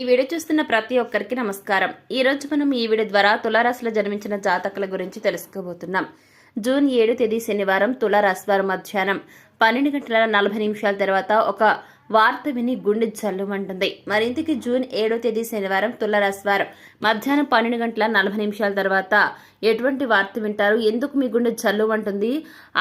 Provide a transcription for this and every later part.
ఈ వీడియో చూస్తున్న ప్రతి ఒక్కరికి నమస్కారం. ఈ రోజు మనం ఈ వీడియో ద్వారా తులారాశిలో జన్మించిన జాతకుల గురించి తెలుసుకోబోతున్నాం. జూన్ ఏడు తేదీ శనివారం తులారాశి వారు మధ్యాహ్నం పన్నెండు గంటల నలభై నిమిషాల తర్వాత ఒక వార్త విని గుండె జల్లుమంటుంది మరింతకి జూన్ ఏడో తేదీ శనివారం తులరాశివారం మధ్యాహ్నం పన్నెండు గంటల నలభై నిమిషాల తర్వాత ఎటువంటి వార్త వింటారు? ఎందుకు మీ గుండె జల్లుమంటుంది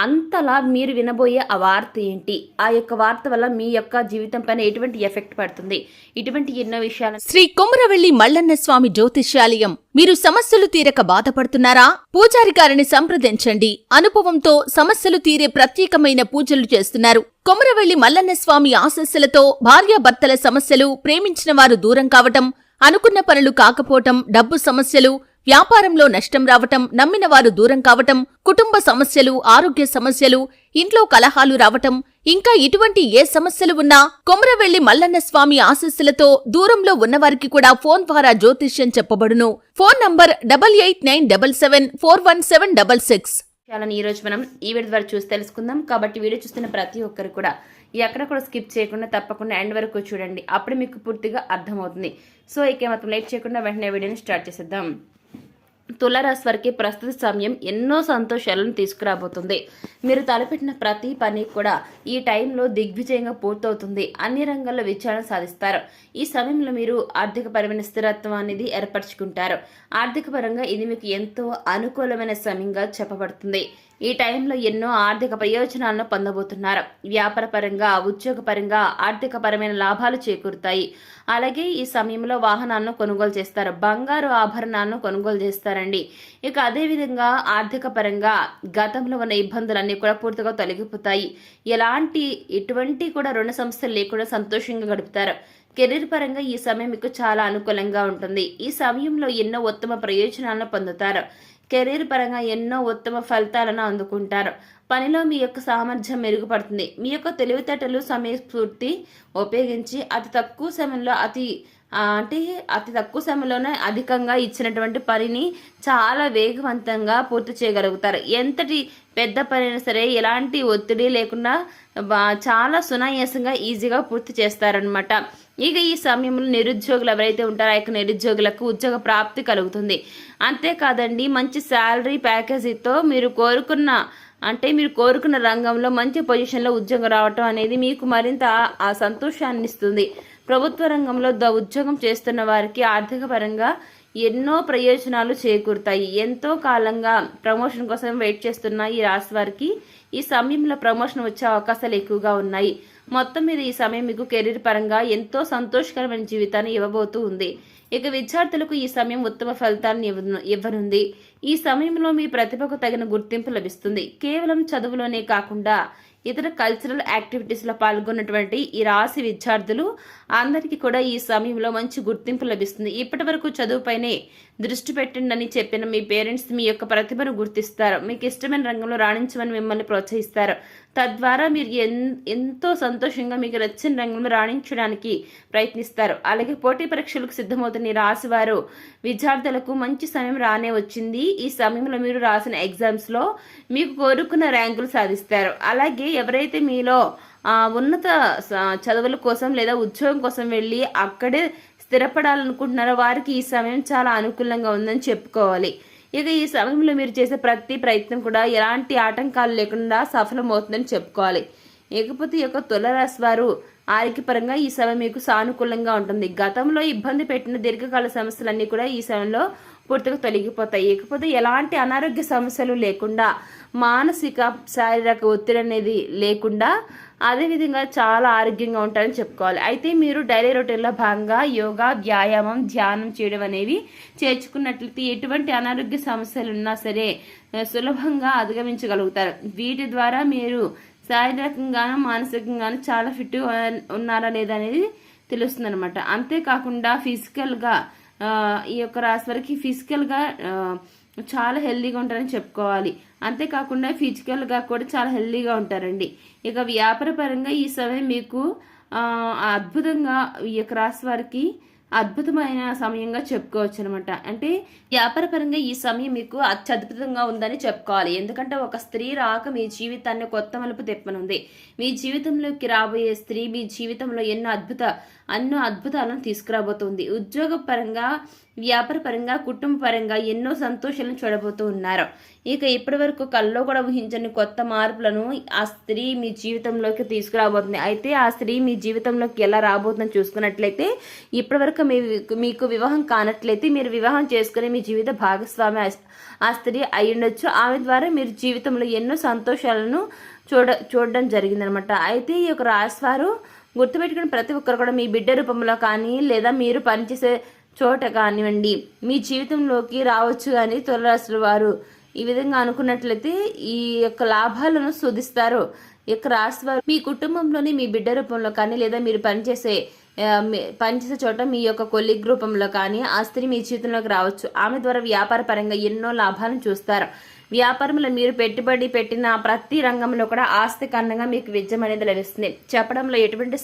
అంతలా మీరు వినబోయే ఆ వార్త ఏంటి? ఆ యొక్క వార్త వల్ల మీ యొక్క జీవితం పైన ఎటువంటి ఎఫెక్ట్ పడుతుంది? ఇటువంటి ఎన్నో విషయాలు శ్రీ కొమరవెల్లి మల్లన్న స్వామి జ్యోతిష్యాలయం మీరు సమస్యలు తీరక బాధపడుతున్నారా? పూజారి గారిని సంప్రదించండి. అనుభవంతో సమస్యలు తీరే ప్రత్యేకమైన పూజలు చేస్తున్నారు. కొమరవెల్లి మల్లన్న స్వామి ఆశస్సులతో భార్యాభర్తల సమస్యలు ప్రేమించిన వారు దూరం కావటం అనుకున్న పనులు కాకపోవటం డబ్బు సమస్యలు వ్యాపారంలో నష్టం రావటం నమ్మిన వారు దూరం కావటం కుటుంబ సమస్యలు ఆరోగ్య సమస్యలు ఇంట్లో కలహాలు రావటం ఇంకా ఇటువంటి ఏ సమస్యలు ఉన్నా కొమరవెల్లి మల్లన్న స్వామి ఆశస్సులతో దూరంలో ఉన్నవారికి కూడా ఫోన్ ద్వారా జ్యోతిష్యం చెప్పబడును. Phone number double eight nine double seven four one seven double six. విషయాలను ఈ రోజు మనం ఈ వీడియో ద్వారా చూసి తెలుసుకుందాం. కాబట్టి వీడియో చూస్తున్న ప్రతి ఒక్కరు కూడా ఎక్కడ కూడా స్కిప్ చేయకుండా తప్పకుండా ఎండ్ వరకు చూడండి. అప్పుడు మీకు పూర్తిగా అర్థమవుతుంది. సో ఇక మాత్రం లేట్ చేయకుండా వెంటనే వీడియోని స్టార్ట్ చేసేద్దాం. తులారాశి వారికి ప్రస్తుత సమయం ఎన్నో సంతోషాలను తీసుకురాబోతుంది. మీరు తలపెట్టిన ప్రతి పని కూడా ఈ టైంలో దిగ్విజయంగా పూర్తవుతుంది. అన్ని రంగాల్లో విచారణ సాధిస్తారు. ఈ సమయంలో మీరు ఆర్థికపరమైన స్థిరత్వం అనేది ఏర్పరచుకుంటారు. ఆర్థికపరంగా ఇది మీకు ఎంతో అనుకూలమైన సమయంగా చెప్పబడుతుంది. ఈ టైంలో ఎన్నో ఆర్థిక ప్రయోజనాలను పొందబోతున్నారు. వ్యాపారపరంగా ఉద్యోగపరంగా ఆర్థికపరమైన లాభాలు చేకూరుతాయి. అలాగే ఈ సమయంలో వాహనాలను కొనుగోలు చేస్తారు. బంగారు ఆభరణాలను కొనుగోలు చేస్తారండి. ఇక అదేవిధంగా ఆర్థిక పరంగా గతంలో ఉన్న ఇబ్బందులన్నీ కూడా పూర్తిగా తొలగిపోతాయి. ఎలాంటి ఎటువంటి కూడా రుణ సంస్థలు లేకుండా సంతోషంగా గడుపుతారు. కెరీర్ పరంగా ఈ సమయం మీకు చాలా అనుకూలంగా ఉంటుంది. ఈ సమయంలో ఎన్నో ఉత్తమ ప్రయోజనాలను పొందుతారు. కెరీర్ పరంగా ఎన్నో ఉత్తమ ఫలితాలను అందుకుంటారు. పనిలో మీ యొక్క సామర్థ్యం మెరుగుపడుతుంది. మీ యొక్క తెలివితేటలు సమయస్ఫూర్తి ఉపయోగించి అతి తక్కువ సమయంలో అతి అంటే అతి తక్కువ సమయంలోనే అధికంగా ఇచ్చినటువంటి పనిని చాలా వేగవంతంగా పూర్తి చేయగలుగుతారు. ఎంతటి పెద్ద పని అయినా సరే ఎలాంటి ఒత్తిడి లేకుండా చాలా సునాయాసంగా ఈజీగా పూర్తి చేస్తారనమాట ఇక ఈ సమయంలో నిరుద్యోగులు ఎవరైతే ఉంటారో ఆ యొక్క నిరుద్యోగులకు ఉద్యోగ ప్రాప్తి కలుగుతుంది. అంతేకాదండి మంచి శాలరీ ప్యాకేజీతో మీరు కోరుకున్న అంటే మీరు కోరుకున్న రంగంలో మంచి పొజిషన్లో ఉద్యోగం రావటం అనేది మీకు మరింత ఆ- ఆ సంతోషాన్ని ఇస్తుంది ప్రభుత్వ రంగంలో ద ఉద్యోగం చేస్తున్న వారికి ఆర్థిక పరంగా ఎన్నో ప్రయోజనాలు చేకూరుతాయి. ఎంతో కాలంగా ప్రమోషన్ కోసం వెయిట్ చేస్తున్న ఈ రాశి వారికి ఈ సమయంలో ప్రమోషన్ వచ్చే అవకాశాలు ఎక్కువగా ఉన్నాయి. మొత్తం మీద ఈ సమయం మీకు కెరీర్ పరంగా ఎంతో సంతోషకరమైన జీవితాన్ని ఇవ్వబోతూ ఉంది. ఇక విద్యార్థులకు ఈ సమయం ఉత్తమ ఫలితాలను ఇవ్వను- ఇవ్వనుంది. ఈ సమయంలో మీ ప్రతిభకు తగిన గుర్తింపు లభిస్తుంది. కేవలం చదువులోనే కాకుండా ఇతర కల్చరల్ యాక్టివిటీస్లో పాల్గొన్నటువంటి ఈ రాశి విద్యార్థులు అందరికీ కూడా ఈ సమయంలో మంచి గుర్తింపు లభిస్తుంది. ఇప్పటి వరకు చదువుపైనే దృష్టి పెట్టండి చెప్పిన మీ పేరెంట్స్ మీ యొక్క ప్రతిభను గుర్తిస్తారు. మీకు ఇష్టమైన రంగంలో రాణించమని మిమ్మల్ని ప్రోత్సహిస్తారు. తద్వారా మీరు ఎన్ ఎంతో సంతోషంగా మీకు నచ్చిన రంగంలో రాణించడానికి ప్రయత్నిస్తారు. అలాగే పోటీ పరీక్షలకు సిద్ధమవుతున్న ఈ రాశి వారు విద్యార్థులకు మంచి సమయం రానే వచ్చింది. ఈ సమయంలో మీరు రాసిన ఎగ్జామ్స్లో మీకు కోరుకున్న ర్యాంకులు సాధిస్తారు. అలాగే ఎవరైతే మీలో ఉన్నత చదువుల కోసం లేదా ఉద్యోగం కోసం వెళ్ళి అక్కడే స్థిరపడాలనుకుంటున్నారో వారికి ఈ సమయం చాలా అనుకూలంగా ఉందని చెప్పుకోవాలి. ఇక ఈ సమయంలో మీరు చేసే ప్రతి ప్రయత్నం కూడా ఎలాంటి ఆటంకాలు లేకుండా సఫలమవుతుందని చెప్పుకోవాలి. ఇకపోతే ఈ యొక్క తులరాశి వారు ఆరోగ్యపరంగా ఈ సమయం మీకు సానుకూలంగా ఉంటుంది. గతంలో ఇబ్బంది పెట్టిన దీర్ఘకాల సమస్యలన్నీ కూడా ఈ సమయంలో పూర్తిగా తొలగిపోతాయి. ఇకపోతే ఎలాంటి అనారోగ్య సమస్యలు లేకుండా మానసిక శారీరక ఒత్తిడి అనేది లేకుండా అదేవిధంగా చాలా ఆరోగ్యంగా ఉంటారని చెప్పుకోవాలి. అయితే మీరు డైలీ రొటీన్లో భాగంగా యోగా వ్యాయామం ధ్యానం చేయడం అనేవి చేర్చుకున్నట్లయితే ఎటువంటి అనారోగ్య సమస్యలు ఉన్నా సరే సులభంగా అధిగమించగలుగుతారు. వీటి ద్వారా మీరు శారీరకంగాను మానసికంగాను చాలా ఫిట్ ఉన్నారా లేదా అనేది తెలుస్తుంది అనమాట అంతేకాకుండా ఫిజికల్గా ఈ యొక్క రాశి వారికి ఫిజికల్గా చాలా హెల్దీగా ఉంటారని చెప్పుకోవాలి. అంతేకాకుండా ఫిజికల్గా కూడా చాలా హెల్దీగా ఉంటారండి. ఇక వ్యాపారపరంగా ఈ సమయం మీకు అద్భుతంగా ఈ యొక్క రాశి వారికి అద్భుతమైన సమయంగా చెప్పుకోవచ్చు అనమాట అంటే వ్యాపారపరంగా ఈ సమయం మీకు అత్యద్భుతంగా ఉందని చెప్పుకోవాలి. ఎందుకంటే ఒక స్త్రీ రాక మీ జీవితాన్ని కొత్త మలుపు తెప్పనుంది. మీ జీవితంలోకి రాబోయే స్త్రీ మీ జీవితంలో ఎన్నో అద్భుత అన్నో అద్భుతాలను తీసుకురాబోతుంది. ఉద్యోగ వ్యాపారపరంగా వ్యాపార పరంగా కుటుంబ పరంగా ఎన్నో సంతోషాలను చూడబోతూ ఉన్నారు. ఇక ఇప్పటి వరకు కల్లో కూడా ఊహించని కొత్త మార్పులను ఆ స్త్రీ మీ జీవితంలోకి తీసుకురాబోతుంది. అయితే ఆ స్త్రీ మీ జీవితంలోకి ఎలా రాబోతుందని చూసుకున్నట్లయితే ఇప్పటివరకు మీ మీకు వివాహం కానట్లయితే మీరు వివాహం చేసుకునే మీ జీవిత భాగస్వామి ఆ- ఆ స్త్రీ అయి ఉండొచ్చు ఆమె ద్వారా మీరు జీవితంలో ఎన్నో సంతోషాలను చూడ చూడడం జరిగిందనమాట. అయితే ఈ యొక్క రాశివారు గుర్తుపెట్టుకుని ప్రతి ఒక్కరు కూడా మీ బిడ్డ రూపంలో కానీ లేదా మీరు పనిచేసే చోట కానివ్వండి. మీ జీవితంలోకి రావచ్చు కానీ తులరాశుల వారు ఈ విధంగా అనుకున్నట్లయితే ఈ యొక్క లాభాలను శోధిస్తారు. ఈ యొక్క రాశి వారు మీ కుటుంబంలోని మీ బిడ్డ రూపంలో కానీ లేదా మీరు పనిచేసే పనిచేసే చోట మీ యొక్క కొలిగ్ రూపంలో కానీ ఆ స్త్రీ మీ జీవితంలోకి రావచ్చు. ఆమె ద్వారా వ్యాపార పరంగా ఎన్నో లాభాలను చూస్తారు. వ్యాపారంలో మీరు పెట్టుబడి పెట్టిన ప్రతి రంగంలో కూడా ఆస్తి కారణంగా మీకు విజయం అనేది లభిస్తుంది. చెప్పడంలో ఎటువంటి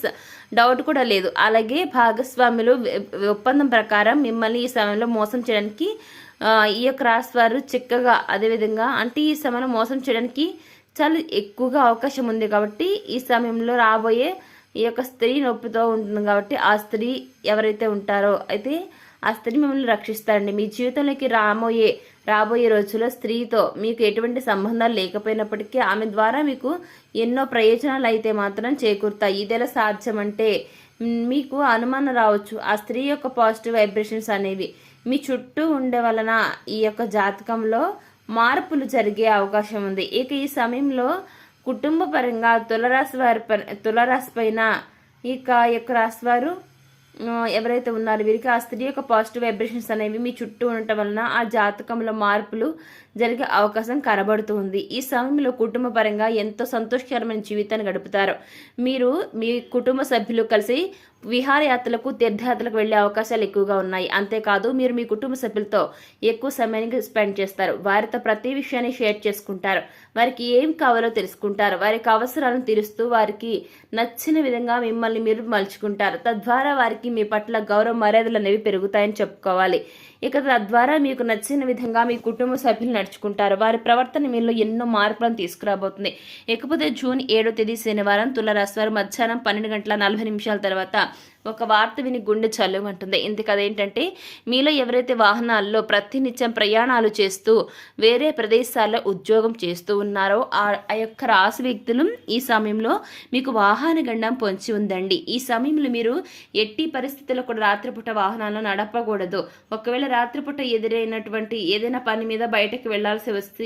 డౌట్ కూడా లేదు. అలాగే భాగస్వాములు ఒప్పందం ప్రకారం మిమ్మల్ని ఈ సమయంలో మోసం చేయడానికి ఈ యొక్క రాశి వారు చిక్కగా అదేవిధంగా అంటే ఈ సమయంలో మోసం చేయడానికి చాలా ఎక్కువగా అవకాశం ఉంది కాబట్టి ఈ సమయంలో రాబోయే ఈ యొక్క స్త్రీ నొప్పితో ఉంటుంది కాబట్టి ఆ స్త్రీ ఎవరైతే ఉంటారో అయితే ఆ స్త్రీ మిమ్మల్ని రక్షిస్తారండి. మీ జీవితంలోకి రాబోయే రాబోయే రోజుల్లో స్త్రీతో మీకు ఎటువంటి సంబంధాలు లేకపోయినప్పటికీ ఆమె ద్వారా మీకు ఎన్నో ప్రయోజనాలు అయితే మాత్రం చేకూరుతాయి. ఇదెలా సాధ్యం అంటే మీకు అనుమానం రావచ్చు. ఆ స్త్రీ యొక్క పాజిటివ్ వైబ్రేషన్స్ అనేవి మీ చుట్టూ ఉండే వలన ఈ యొక్క జాతకంలో మార్పులు జరిగే అవకాశం ఉంది. ఇక ఈ సమయంలో కుటుంబ పరంగా తులరాశి వారి ప- తులరాశి పైన ఇక యొక్క రాశి వారు ఎవరైతే ఉన్నారో వీరికి ఆ స్త్రీ యొక్క పాజిటివ్ వైబ్రేషన్స్ అనేవి మీ చుట్టూ ఉండటం వలన ఆ జాతకంలో మార్పులు జరిగే అవకాశం కనబడుతుంది ఈ సమయంలో కుటుంబ పరంగా ఎంతో సంతోషకరమైన జీవితాన్ని గడుపుతారు. మీరు మీ కుటుంబ సభ్యులు కలిసి విహారయాత్రలకు తీర్థయాత్రలకు వెళ్ళే అవకాశాలు ఎక్కువగా ఉన్నాయి. అంతేకాదు మీరు మీ కుటుంబ సభ్యులతో ఎక్కువ సమయానికి స్పెండ్ చేస్తారు. వారితో ప్రతి విషయాన్ని షేర్ చేసుకుంటారు. వారికి ఏం కావాలో తెలుసుకుంటారు. వారికి అవసరాలను తీరుస్తూ వారికి నచ్చిన విధంగా మిమ్మల్ని మీరు మలుచుకుంటారు. తద్వారా వారికి మీ పట్ల గౌరవ మర్యాదలు అనేవి పెరుగుతాయని చెప్పుకోవాలి. ఇక తద్వారా మీకు నచ్చిన విధంగా మీ కుటుంబ సభ్యులు నడుచుకుంటారు. వారి ప్రవర్తన మీలో ఎన్నో మార్పులను తీసుకురాబోతుంది. ఇకపోతే జూన్ ఏడో తేదీ శనివారం తులరాశి వారు మధ్యాహ్నం పన్నెండు గంటల నలభై నిమిషాల తర్వాత ఒక వార్త విని గుండె చల్లుమంటుంది. ఇందుకు అదేంటంటే మీలో ఎవరైతే వాహనాల్లో ప్రతినిత్యం ప్రయాణాలు చేస్తూ వేరే ప్రదేశాల్లో ఉద్యోగం చేస్తూ ఉన్నారో ఆ ఆ యొక్క రాశి వ్యక్తులు ఈ సమయంలో మీకు వాహన గండం పొంచి ఉందండి. ఈ సమయంలో మీరు ఎట్టి పరిస్థితుల్లో కూడా రాత్రిపూట వాహనాలను నడపకూడదు. ఒకవేళ రాత్రిపూట ఎదురైనటువంటి ఏదైనా పని మీద బయటకు వెళ్ళాల్సి వస్తే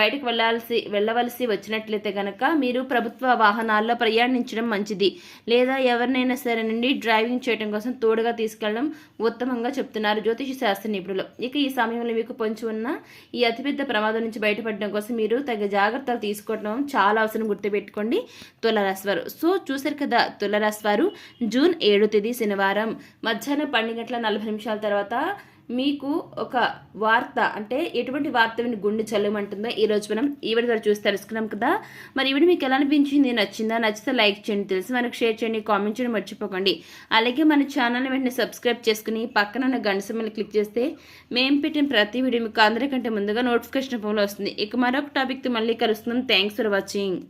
బయటకు వెళ్ళాల్సి వెళ్ళవలసి వచ్చినట్లయితే కనుక మీరు ప్రభుత్వ వాహనాల్లో ప్రయాణించడం మంచిది. లేదా ఎవరినైనా సరే నుండి డ్రైవింగ్ చేయడం కోసం తోడుగా తీసుకెళ్ళడం ఉత్తమంగా చెప్తున్నారు జ్యోతిష శాస్త్ర నిపుణులు. ఇక ఈ సమయంలో మీకు పొంచి ఉన్న ఈ అతిపెద్ద ప్రమాదం నుంచి బయటపడడం కోసం మీరు తగ్గ జాగ్రత్తలు తీసుకోవడం చాలా అవసరం గుర్తుపెట్టుకోండి. తులరాశి వారు. సో చూసారు కదా తులరాశి వారు. జూన్ ఏడో తేదీ శనివారం. మధ్యాహ్నం పన్నెండు గంటల నలభై నిమిషాల తర్వాత మీకు ఒక వార్త అంటే ఎటువంటి వార్త విని గుండె చల్లమంటుందో ఈ రోజు మనం ఈవిడ ద్వారా చూసి తెలుసుకున్నాం కదా. మరి ఈవిడ మీకు ఎలా అనిపించింది? నచ్చిందా? నచ్చితే లైక్ చేయండి తెలిసి మనకు షేర్ చేయండి కామెంట్ చేయడం మర్చిపోకండి. అలాగే మన ఛానల్ని వెంటనే సబ్స్క్రైబ్ చేసుకుని పక్కన ఉన్న గంట క్లిక్ చేస్తే మేము పెట్టిన ప్రతి వీడియో మీకు అందరికంటే ముందుగా నోటిఫికేషన్ ఫోన్లో వస్తుంది. ఇక మరొక టాపిక్తో మళ్ళీ కలుస్తున్నాం. Thanks for watching